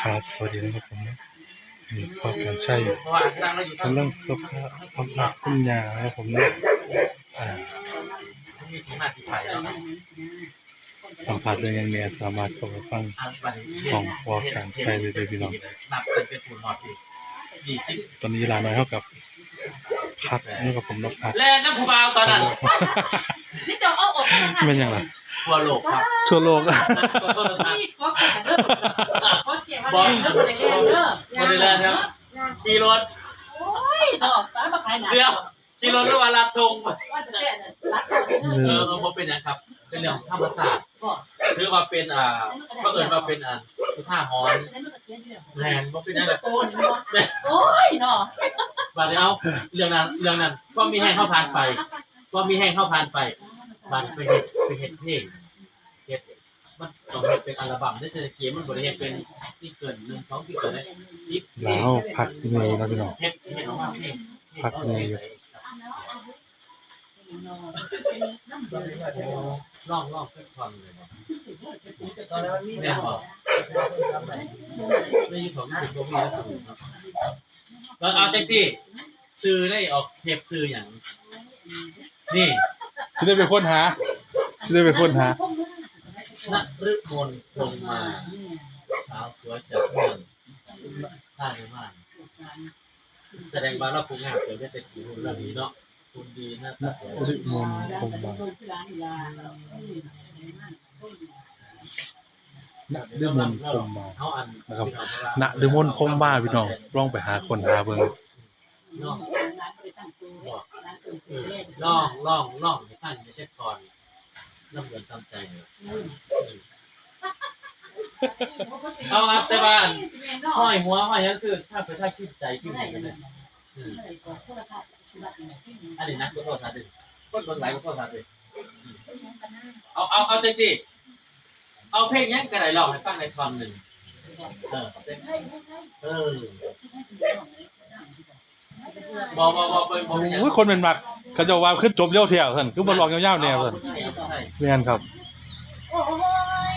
ครับสวัสดีนะครับผมนะมีพอการใช้เพราะว่านั่งเราอยู่ข้างกำลังสัมภาษณ์สัมภาษณ์คุณยาครับผมนะอ่ามีที่มาที่ไปแล้วสัมภาษณ์เรื่องยังเนียสามารถเข้าไปฟังอ่านบัตรส่งพอการใช้เลยเด้อพี่น้องนับเป็นเป็นทุนหอดอีกยี่สิบตอนนี้ลาน้อยเท่ากับพักนะครับผมนะพักแลนน้ำผู้บ่าวตอนนั้นนี่จะเอาออกมาเป็นยังไงทั่วโลกครับชั่วโลก ขอโทษนะครับนี่ก็เขียนเด้อก็เขียนว่าเด้อคนเด้อเด้อคนในแลนครับขี่รถโอ้ยดอกฟ้ามาขายหนังเดี๋ยวขี่รถหรือว่าลัดธงว่าจะเต้นรัดเออเออผมเป็นนะครับ เป็นเรื่องของธรรมศาสตร์หรือว่าเป็นอ่าก็เอิญว่าเป็นอ่าสุท่าฮอนแลนด์ว่าเป็นอะไรโอนโอ้ยเนาะบาดเดียวเรื่องนั้นเรื่องนั้นก็มีแห้งเข้าผ่านไปก็มีแห้งเข้าผ่านไปบาดไปเห็ดไปเห็ดเพลงเห็ด มันต้องเห็ดเป็นอัลบั้มได้จะเกมมันบริเห็ดเป็นซิงเกิลหนึ่งสองซิงเกิลได้สิบแล้วพักที่นี่นะพี่น้องเห็ดเห็ดออกมาเพลงพักเหนื่อยอยู่ลองลองเพื่อความเลยนะตอนนั้นมันมีแม่สามบอกไม่ยิ่งของญี่ปุ่นก็มีแล้วสูงครับแล้วเอาแท็กซี่ซื้อได้ออกเทปซื้ออย่างนี่จะได้ไปค้นหาจะได้ไปค้นหา นฤมลพงมา สาวสวยจากเมืองท่าในบ้านแสดงบาเราคงงามเดี๋ยวจะเป็นผิวเราดีเนาะคุณดีหน้าตาสวย ริมนคงมาณริมนคงมาเขาอันะครับณริมอนคงมาพี่น้องลองไปหาคนหาเบิ่งน้องล่องล่องล่องให้ท่านไม่ใช่ก่อน น้ำเงินตามใจเนี่ยเอาครับแต่บ้านห้อยหัวห้อยนั่นคือถ้าไปถ้าคิดใจคิดไหนกันเลยอืมอันนี้นะขอโทษนะดิคนเบิ่งไหลขอโทษนะดิเอาเอาเอาใจสิเอาเพลงยังกระไรลองให้ฟังในคำหนึ่งเออเออบอกบอกบอกไปบอกไปโอ้ยคนเป็นมัก เขาจะว่าขึ้นจบเร็วเที่ยวเพิ่นคือบ่ลองยาวๆแนวเพิ่นใช่ใช่แม่นครับโอ้ย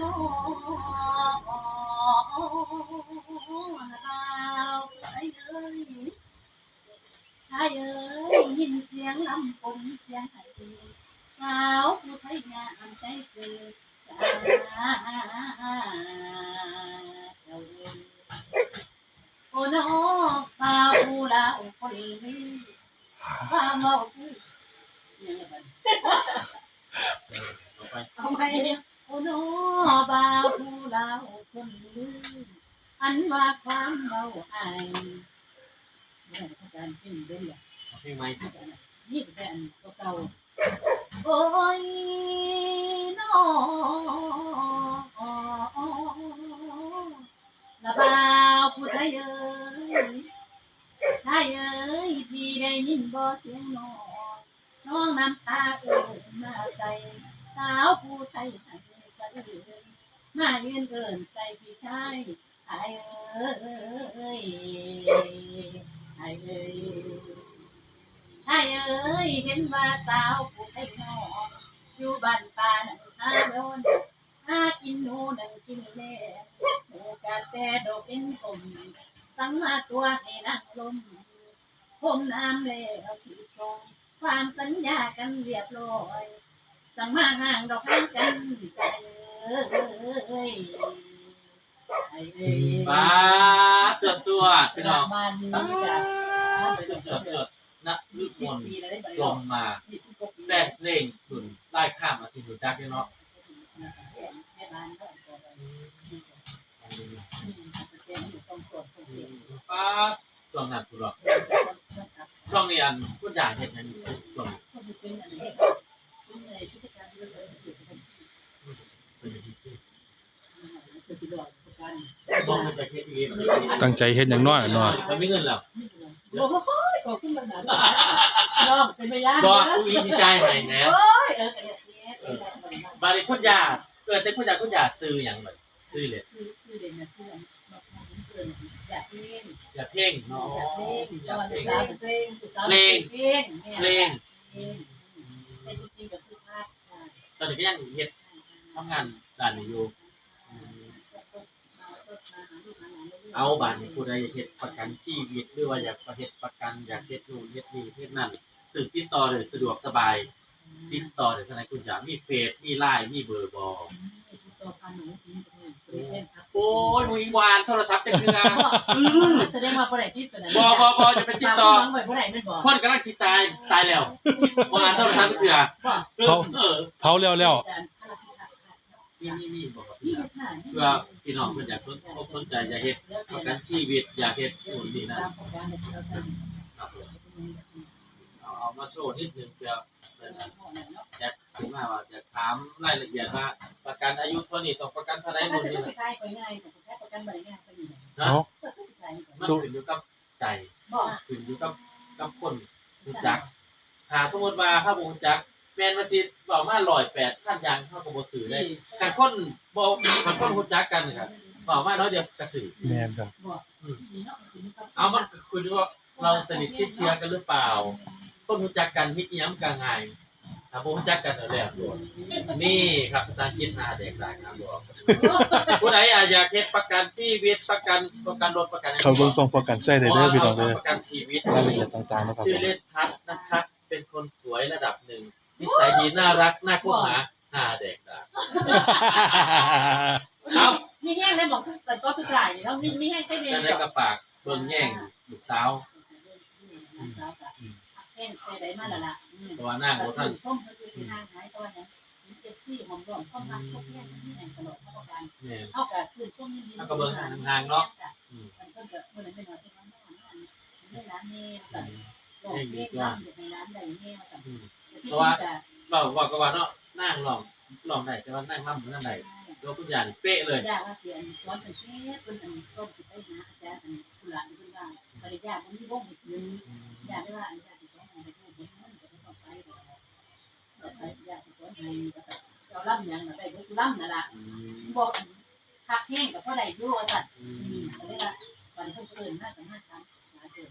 น้องใช่เอ้ยใช่เอ้ยยินเสียงลำปมเสียงไทยสาวผู้ไทย โอ้โนบาผู้ลาคนลืมอันว่าความเบาหายเนี่ยอาจารย์ขึ้นเด้อเพลงไหมอาจารย์นี่ก็เป็นเก่าโอ้ยน้อละบาวผู้ไทยเอ้ยชายเอ้ยพี่ได้ยินบ่เสียงน้องน้องน้ำตาเอ่ยมาใส่าวผู้ไทยหันใส่มาเยืนเอินใส่พี่ชายไอเอ้ยไอเอ้ยชายเอ้ยเห็นว่าสาวผู้ไทยนอนอยู่บ้านป่าหนังหาโดนหากินหนูนังกินเล่หมูกาแต่ดอกเป็นผมสังมาตัวให้นั่งลมผมน้ำแล้วที่ตรงความสัญญากันเรียบร้อย สั่งมาห่างดอกห่างกันใจเอ้ยไอ้เอ้ยป้าจวดจวดพี่น้องบ้านนี้จ้ะจวดจวดจวดนะลูกสิมบนปีแล้วได้ลงมายี่สิบกว่าปีแต้เพลงขุนไล่ข้ามมาที่สุดจักเนาะแม่บ้านก็ต้องตรวจต้องเก็บป้าช่วงนั้นคุณหรอกช่วงนี้อันพูดอย่างเห็นอันนี้ช่วงต้องเป็นอะไรเป็นอะไรพิจารณาด้วยสารพิษเป็น เป็นที่ เป็นที่ดอกประกัน บ้องมันจะเฮ็ดเอง ตั้งใจเฮ็ดอย่างน้อยเนาะมันไม่เงินแล้วโอ้โหขอขึ้นมาหนาน้องเป็นพยานก็อุ้ยที่ใจให้แน่โอ้ยเออเนี่ยบาริคุณยาเกิดแต่คุณยาคุณยาซื้ออย่างไรซื้อเลยซื้อซื้อเด่นนะซื้อซื้ออยากเล่นอย่าเพ่งเนาะอยากอย่าเล่นเพ่งเพลงเพลงเพลงเพลงเพลงจริงๆกับซื้อผ้าตอนนี้ก็ยังเฮ็ดทำงานด้านนี้อยู่ก็ เอาบานนี้ผู้ใดอยากเฮ็ดประกันชีวิตหรือว่าอยากเฮ็ดประกันอยากเฮ็ดนู่นเฮ็ดนี่เฮ็ดนั่นซึ่งติดต่อเลยสะดวกสบาย ติดต่อได้ทางไหนคุณจ๋ามีเฟซมีไลน์มีเบอร์บ่ตัวพันหนูทิ้งตรงนี้บริเวณครับโอ้ยมุยวานโทรศัพท์จังคือแสดงว่าผู้ใดที่เสนอบ่บ่บ่จะเป็นติดต่อบ่ผู้ใดไม่บอกคนกำลังสิตายตายแล้วบ่อ่านโทรศัพท์เถื่อเออเออเผาแล้วแล้วนี่นี่นี่บอกกับนี่พี่นะค่ะเพื่อ พี่น้องเพิ่นอยากสนอกสนใจอยากเฮ็ดประกันชีวิตอยากเฮ็ดนู่นนี่นั่นตามโปรแกรมในที่เราใส่ครับผมเอาเอามาโชว์นิดนึงเพื่อเพิ่นอยากถึงมาว่าอยากถามรายละเอียดว่าประกันอายุเท่านี้ต้องประกันเท่าไหร่มันู่นนจะนี่ต้องนั่นสิขายไปง่ายแต่แค่ประกันบ่ได้ง่ายไปนี่นะเนาะก็คือสิขายมันขึ้นอยู่กับใจบอกขึ้นอยู่กับกับคนรู้จักถ้าสมมติว่าถ้าบ่รู้จักแม่นว่าสิเว้ามา108ท่านยังเฮาก็บ่ซื้อได้คันคนบ่คันคนรู้จักกันนี่ครับเว้ามาน้อยเดียวก็ซื้อแม่นครับบอกเอามันก็คือว่าเราสนิทชิดเชื้อกันหรือเปล่าคนรู้จักกันฮิตอิหยังกันง่ายถ้าบ่รู้จักกันแล้วแหละส่วนนี่ครับภาษาอังกฤษมาแตกต่างกันบอกผู้ใดอาอยากเฮ็ดประกันชีวิตประกันประกันรถประกันเขาเบิ่งส่งประกันใส่ได้เด้อพี่น้องเด้อประกันชีวิตรายละเอียดต่างๆนะครับชื่อผมเล่นพัดนะครับเป็นคนสวยระดับหนึ่ง นิสัยดีน่ารักน่าคบหาหน้าเด็กอะเอามีแห้งได้บอกแต่ก็ทุกรายแล้วมีมีแห้งแค่เดียวจะได้กระฝากเบิ่งแย่งลูกสาวแห้งไปได้มาแล้วล่ะเพราะว่าหน้าของท่านส้มเขาคือที่ห้างขายตัวนั้นเจ็บซี่หอมร่วมเข้ามาทุกแห้งที่แห่งตลอดเข้ากันเนี่ยเท่ากับคือช่วงนี้เอากระเบื้องห่างๆเนาะอืมมันก็เกิดเมื่อไหร่ไม่น้อยที่มันไม่ร้านนี้สั่งโลกเล็กร้านในร้านใดเนี่ยสั่งอืม เพราะว่าเราบอกกันว่าเนาะนั่งลองลองได้แต่ว่านั่งล่ำเหมือนนั่นใดยกทุกอย่างเป๊ะเลยยากว่าเสียนซ้อนเป็นแค่เป็นอันต้มสิไปหาอาจารย์อันกุหลาบเป็นว่าปริญญาผมที่บ้องอีกนึงอยากได้ว่าอาจารย์ที่สอนให้ผู้บริหารจะต้องไปแต่ปริญญาที่สอนให้ก็เราล่ำยังได้ก็คือล่ำนั่นแหละอืมบอกพักแห้งกับพ่อใดรู้ว่าสัตว์อือืมมเขาเรียกว่าวันเพิ่งเกินห้ากับห้าครั้งหาเกิน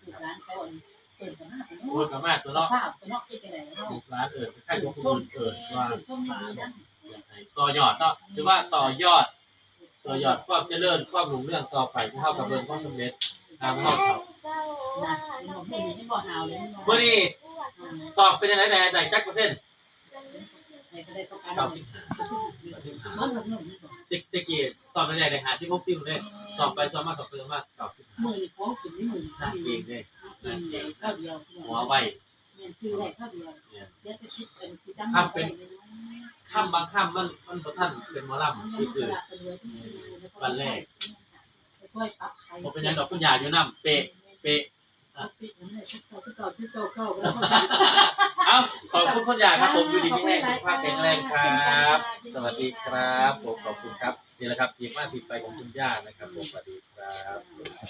คือร้านเขา เกินกับห้าเป็นโอ้ยก็มากตัวเนาะข้าวเป็นนอกที่ไปไหนเนาะลูกร้านเอิญใครยกคนเอิญว่าช่วงนี้ดีนะต่อยอดเนาะหรือว่าต่อยอด ต่อยอดความเจริญความรุ่งเรื่องต่อไปที่เท่ากับเบิ่งความสำเร็จตามเฮาเขานะหนุ่มไม่มีไม่บอกเอาเลยเมื่อนี้สอบเป็นยังไงได้ได้จักเปอร์เซ็นต์ในประเด็นประกันเก้าสิบห้ามันหนุ่มหนุ่มนี่ ติ๊กติ๊กกี้สอบเป็นยังไงได้หาสิบหกสิบเลยสอบไปสอบมาสอบไปสอบมาเก้าสิบห้ามือโค้งถึงนี่มือหน้าเก่งเลยข้าวเดียวหัวไวเงินจื้อได้ข้าวเดียวเนี่ยเสียแต่คิดเป็นสีดำข้ามบางข้ามมันมันบ่ทันเป็นหมอลำคือคือผมเป็นหยังดอกคุณยาอยู่น้ำเป๊ะเป๊ะปิดนั่น เลยเขาจะก่อนที่โตเข้าแล้วเอ้าขอบคุณคุณยาครับผมอยู่ดีมีแรงสุขภาพแข็งแรงครับ สวัสดีครับผมขอบคุณครับนี่แหละครับทีมมาทีไปของคุณย่านะครับผมสวัสดีครับ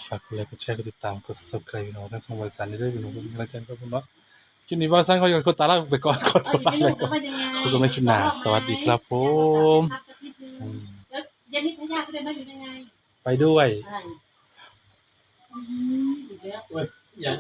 ฝากกดไลค์กดแชร์กดติดตามกด subscribe พี่น้องทั้งช่องวันสันได้ด้วยพี่น้องเป็นกำลังใจให้ผมเนาะคลิปนี้ว่าสั้นเขาอยากกดตาลาไปก่อนขอตัวลาไปก่อนพบกันใหม่คลิปหน้าสวัสดีครับผมอืมยันนิทยาแสดงมาอยู่ยังไง ไปด้วย ใ